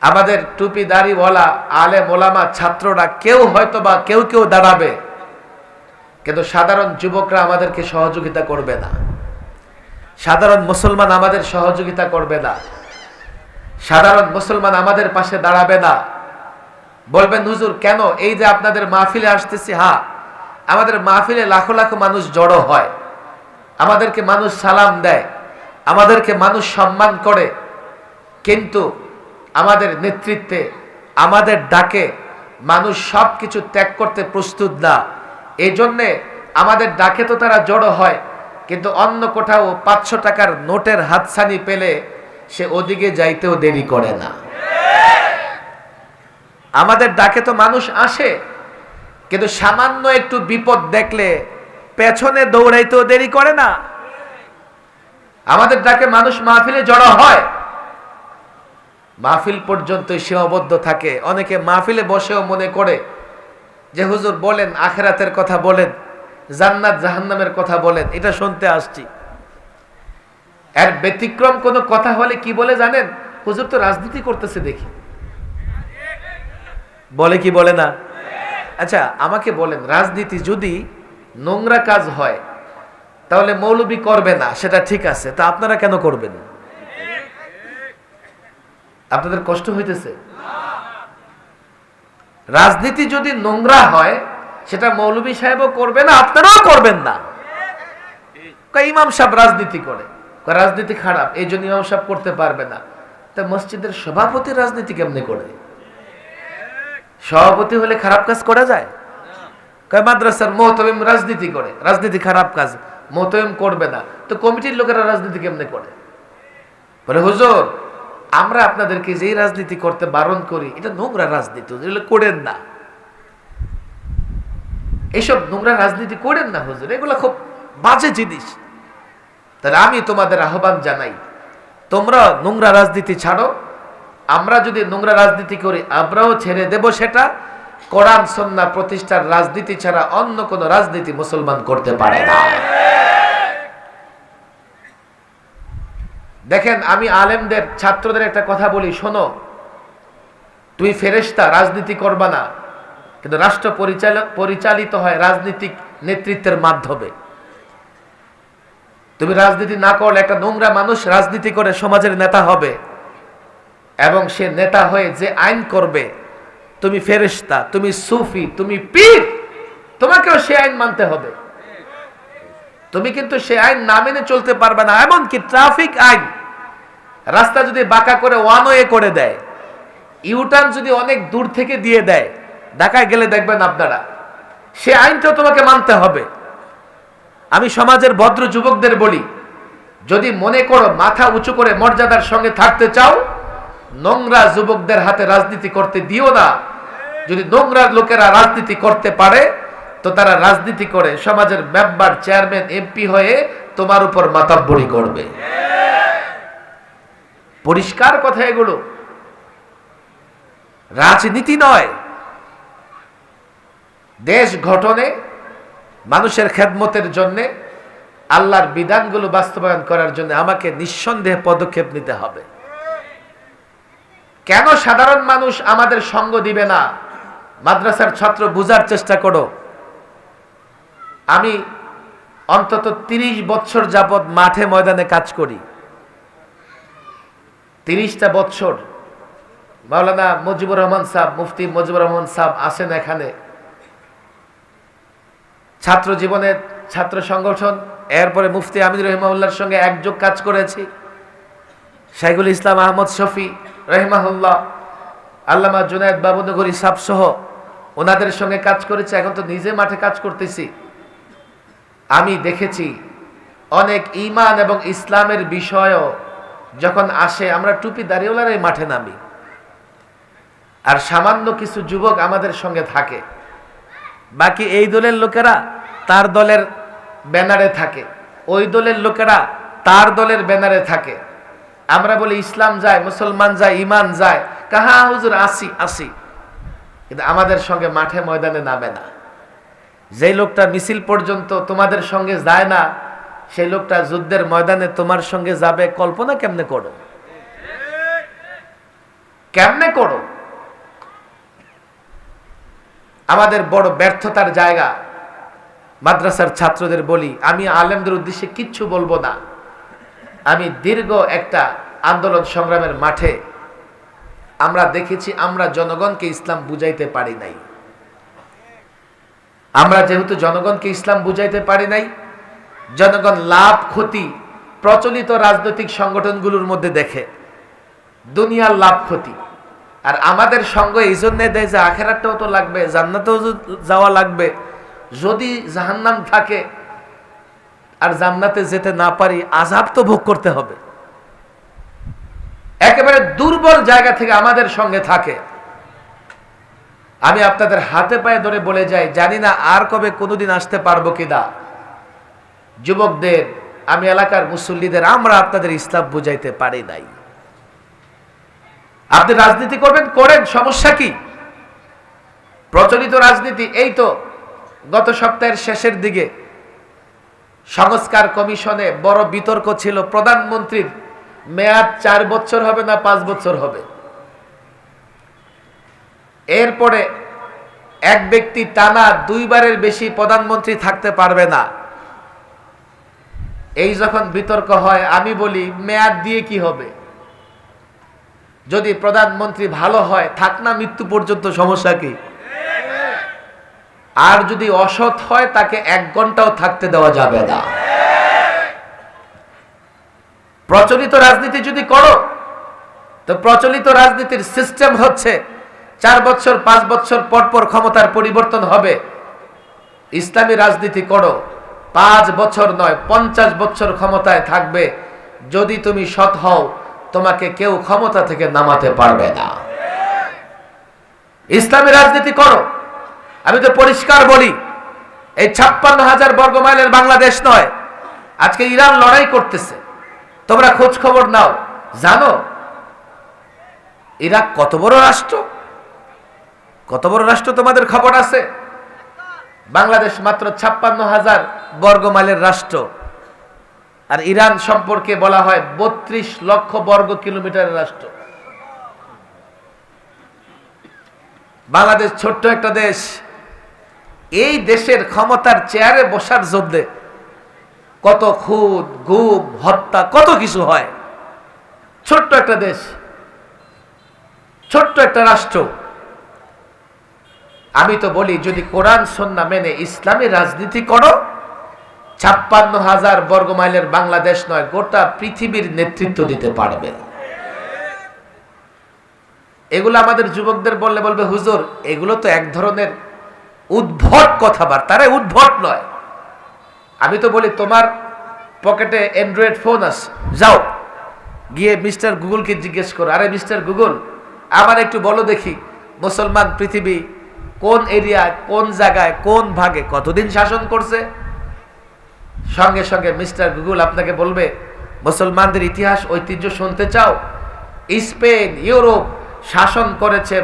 আমাদের টুপি দাড়িওয়ালা আলে মোলামা ছাত্ররা কেউ হয়তো বা কেউ কেউ দাঁড়াবে। কিন্তু সাধারণ যুবকরা আমাদেরকে সহযোগিতা করবে না। সাধারণ মুসলমান আমাদের সহযোগিতা করবে না। সাধারণ মুসলমান আমাদের পাশে দাঁড়াবে না। বলবেন, হুজুর, কেন? এই যে আপনাদের মাহফিলে আসতেছি হ্যাঁ আমাদের মাহফিলে লাখো লাখো মানুষ জড়ো হয়। আমাদেরকে মানুষ সালাম দেয়। আমাদেরকে মানুষ সম্মান করে। কিন্তু আমাদের নেতৃত্বে, আমাদের ডাকে মানুষ সব কিছু ত্যাগ করতে প্রস্তুত না। এই জন্যে আমাদের ডাকে তো তারা জড়ো হয়, কিন্তু অন্য কোথাও পাঁচশো টাকার নোটের হাতছানি পেলে সে ওদিকে যাইতেও দেরি করে না। আমাদের ডাকে তো মানুষ আসে, কিন্তু সামান্য একটু বিপদ দেখলে পেছনে দৌড়াইতেও দেরি করে না। আমাদের ডাকে মানুষ মাহফিলে জড়ো হয়। মাহফিল পর্যন্ত সীমাবদ্ধ থাকে। অনেকে মাহফিলে বসেও মনে করে যে, হুজুর বলেন, আখেরাতের কথা বলেন, জান্নাত জাহান্নামের কথা বলেন, এটা শুনতে আসছি। এর ব্যতিক্রম কোনো কথা হলে কি বলে জানেন? হুজুর তো রাজনীতি করতেছে দেখি। বলে কি বলে না? আচ্ছা আমাকে বলেন, রাজনীতি যদি নোংরা কাজ হয়, তাহলে মৌলবী করবে না, সেটা ঠিক আছে। তা আপনারা কেন করবেন? আপনাদের কষ্ট হইতেছে। রাজনীতি যদি নোংরা হয়, সেটা মৌলবী সাহেবও করবে না, আপনারাও করবেন না। ইমাম সাহেব রাজনীতি করে। রাজনীতি খারাপ, এই জন্য ইমাম সাহেব করতে পারবে না। তা মসজিদের সভাপতি রাজনীতি কেমনে করে? সভাপতি হলে খারাপ কাজ করা যায়? মাদ্রাসার মোহতমিম রাজনীতি করে। রাজনীতি খারাপ কাজ মোহতমিম করবে না। তো কমিটির লোকেরা রাজনীতি কেমনে করে? বলে, হুজুর আমরা আপনাদেরকে যেই রাজনীতি করতে বারণ করি, এটা নোংরা রাজনীতি এগুলো করেন না। এইসব নোংরা রাজনীতি করেন না, হুজুর, এগুলো খুব বাজে জিনিস। তাহলে আমি তোমাদের আহ্বান জানাই, তোমরা নোংরা রাজনীতি ছাড়ো, আমরা যদি নোংরা রাজনীতি করি, আমরাও ছেড়ে দেব সেটা। কোরআন সন্না প্রতিষ্ঠার রাজনীতি ছাড়া অন্য কোন রাজনীতি মুসলমান করতে পারে না। দেখেন, আমি আলেমদের, ছাত্রদের একটা কথা বলি, শোনো। তুই ফেরেস্তা রাজনীতি করবা না। কিন্তু রাষ্ট্র পরিচালক পরিচালিত হয় রাজনীতিক নেতৃত্বের মাধ্যমে। তুমি রাজনীতি না করলে একটা নোংরা মানুষ রাজনীতি করে সমাজের নেতা হবে। এবং সে নেতা হয়ে যে আইন করবে, তুমি ফেরেস্তা তুমি সুফি, তুমি পীর, তোমাকেও সে আইন মানতে হবে। তুমি কিন্তু সে আইন না মেনে চলতে পারবে না, এমনকি ট্রাফিক আইন। রাস্তা যদি বাঁকা করে ওয়ান ওয়ে করে দেয় ইউটার্ন যদি অনেক দূর থেকে দিয়ে দেয়, ঢাকায় গেলে দেখবেন আপনারা, সে আইনটাও তোমাকে মানতে হবে। আমি সমাজের ভদ্র যুবকদের বলি, যদি মনে করো মাথা উঁচু করে মর্যাদার সঙ্গে থাকতে চাও, নোংরা যুবকদের হাতে রাজনীতি করতে দিও না। যদি নোংরা লোকেরা রাজনীতি করতে পারে, তো তারা রাজনীতি করে সমাজের মেম্বার চেয়ারম্যান এমপি হয়ে তোমার উপর মাতাব্বরি করবে। পরিষ্কার কথা এগুলো। রাজনীতি নয়। দেশ গঠনে, মানুষের খেদমতের জন্য, আল্লাহর বিধানগুলো বাস্তবায়ন করার জন্য আমাকে নিঃসন্দেহে পদক্ষেপ নিতে হবে। কেন সাধারণ মানুষ আমাদের সঙ্গ দিবে না? মাদ্রাসার ছাত্র বুঝার চেষ্টা করো। আমি অন্তত তিরিশ বছর যাবৎ মাঠে ময়দানে কাজ করি। তিরিশটা বৎসর মাওলানা মুজিবুর রহমান সাহ মুফতি মুজিবুর রহমান সাহ আসেন এখানে। ছাত্র জীবনের ছাত্র সংগঠন, এরপরে মুফতি আমির রহিমাউল্লাহর সঙ্গে একযোগ কাজ করেছি। শাইগুল ইসলাম আহমদ শফি রহিমাহুল্লাহ, আল্লামা জুনায়দ বাবুনগরী সাহ সহ ওনাদের সঙ্গে কাজ করেছি, এখন তো নিজে মাঠে কাজ করতেছি। আমি দেখেছি অনেক ইমান এবং ইসলামের বিষয়ও যখন আসে, আমরা টুপি দাঁড়িয়েওয়ালারাই মাঠে নামি। আর সামান্য কিছু যুবক আমাদের সঙ্গে থাকে। বাকি এই দলের লোকেরা তার দলের ব্যানারে থাকে। ওই দলের লোকেরা তার দলের ব্যানারে থাকে। আমরা বলি, ইসলাম যায়, মুসলমান যায় ইমান যায়। কাহা, হুজুর, আসি আসি। কিন্তু আমাদের সঙ্গে মাঠে ময়দানে নামে না। যেই লোকটা মিছিল পর্যন্ত তোমাদের সঙ্গে যায় না সেই লোকটা যুদ্ধের ময়দানে তোমার সঙ্গে যাবে, কল্পনা কেমনে করো? কেমনে করো? আমাদের বড় ব্যর্থতার জায়গা। মাদ্রাসার ছাত্রদের বলি, আমি আলেমদের উদ্দেশ্যে কিচ্ছু বলব না। আমি দীর্ঘ একটা আন্দোলন সংগ্রামের মাঠে আমরা দেখেছি, আমরা জনগণকে ইসলাম বুঝাইতে পারি নাই। আমরা যেহেতু জনগণকে ইসলাম বুঝাইতে পারি নাই জনগণ লাভ, ক্ষতি প্রচলিত রাজনৈতিক সংগঠনগুলোর মধ্যে দেখে। দুনিয়ার লাভ, ক্ষতি। আর আমাদের সঙ্গ এই জন্যে দেয় যে আখেরাটাও তো লাগবে, জান্নাতেও যাওয়া লাগবে। যদি জাহান্নাম থাকে আর জান্নাতে যেতে না পারি আজাব তো ভোগ করতে হবে। একেবারে দুর্বল জায়গা থেকে আমাদের সঙ্গে থাকে। আমি আপনাদের হাতে পায়ে ধরে বলে যাই, জানি না আর কবে কোনোদিন আসতে পারব কিনা। যুবকদের, আমি এলাকার মুসল্লিদের, আমরা আপনাদের ইসলাম বুঝাইতে পারি নাই। আপনি রাজনীতি করবেন, করেন, সমস্যা কি? প্রচলিত রাজনীতি, এই তো গত সপ্তাহের শেষের দিকে সংস্কার কমিশনে বড় বিতর্ক ছিল, প্রধানমন্ত্রীর মেয়াদ চার বছর হবে না পাঁচ বছর হবে। এরপরে এক ব্যক্তি টানা দুইবারের বেশি প্রধানমন্ত্রী থাকতে পারবে না। এই যখন বিতর্ক হয়, আমি বলি, মেয়াদ দিয়ে কি হবে? যদি প্রধানমন্ত্রী ভালো হয়, থাক না মৃত্যু পর্যন্ত, সমস্যা কি? আর যদি অসৎ হয়, তাকে এক ঘন্টাও থাকতে দেওয়া যাবে না। প্রচলিত রাজনীতি যদি করো, তো প্রচলিত রাজনীতির সিস্টেম হচ্ছে, চার বছর, পাঁচ বছর পর পর ক্ষমতার পরিবর্তন হবে। ইসলামী রাজনীতি করো। পাঁচ বছর নয়, পঞ্চাশ বছর ক্ষমতায় থাকবে। যদি তুমি সৎ হও, তোমাকে কেউ ক্ষমতা থেকে নামাতে পারবে না। ইসলামী রাজনীতি করো। আমি তো পরিষ্কার বলি, এই ছাপ্পান্ন হাজার বর্গ মাইলের বাংলাদেশ নয়, আজকে ইরান লড়াই করতেছে। তোমরা খোঁজ খবর নাও। জানো, ইরাক কত বড় রাষ্ট্র? কত বড় রাষ্ট্র তোমাদের খবর আছে? বাংলাদেশ মাত্র ছাপ্পান্ন হাজার বর্গ মাইলের রাষ্ট্র। আর ইরান সম্পর্কে বলা হয় বত্রিশ লক্ষ বর্গ কিলোমিটারের রাষ্ট্র। বাংলাদেশ ছোট্ট একটা দেশ। এই দেশের ক্ষমতার চেয়ারে বসার জন্যে কত খুন গুম, হত্যা, কত কিছু হয়। ছোট্ট একটা দেশ, ছোট্ট একটা রাষ্ট্র। আমি তো বলি, যদি কোরআন, সন্না মেনে ইসলামী রাজনীতি করো, ছাপ্পান্ন হাজার বর্গ মাইলের বাংলাদেশ নয়, গোটা পৃথিবীর নেতৃত্ব দিতে পারবে এগুলো আমাদের যুবকদের বললে বলবে, হুজুর, এগুলো তো এক ধরনের উদ্ভট কথাবার্তা। আরে, উদ্ভট নয়। আমি তো বলি, তোমার পকেটে অ্যান্ড্রয়েড ফোন আছে, যাও, গিয়ে মিস্টার গুগলকে জিজ্ঞেস করো। আরে, মিস্টার গুগল, আমার একটু বলো দেখি, মুসলমান পৃথিবী কোন এরিয়ায় কোন জায়গায়, কোন ভাগে কতদিন শাসন করছে? সঙ্গে সঙ্গে মিস্টার গুগল আপনাকে বলবে, মুসলমানদের ইতিহাস, ঐতিহ্য শুনতে চাও? স্পেন, ইউরোপ শাসন করেছে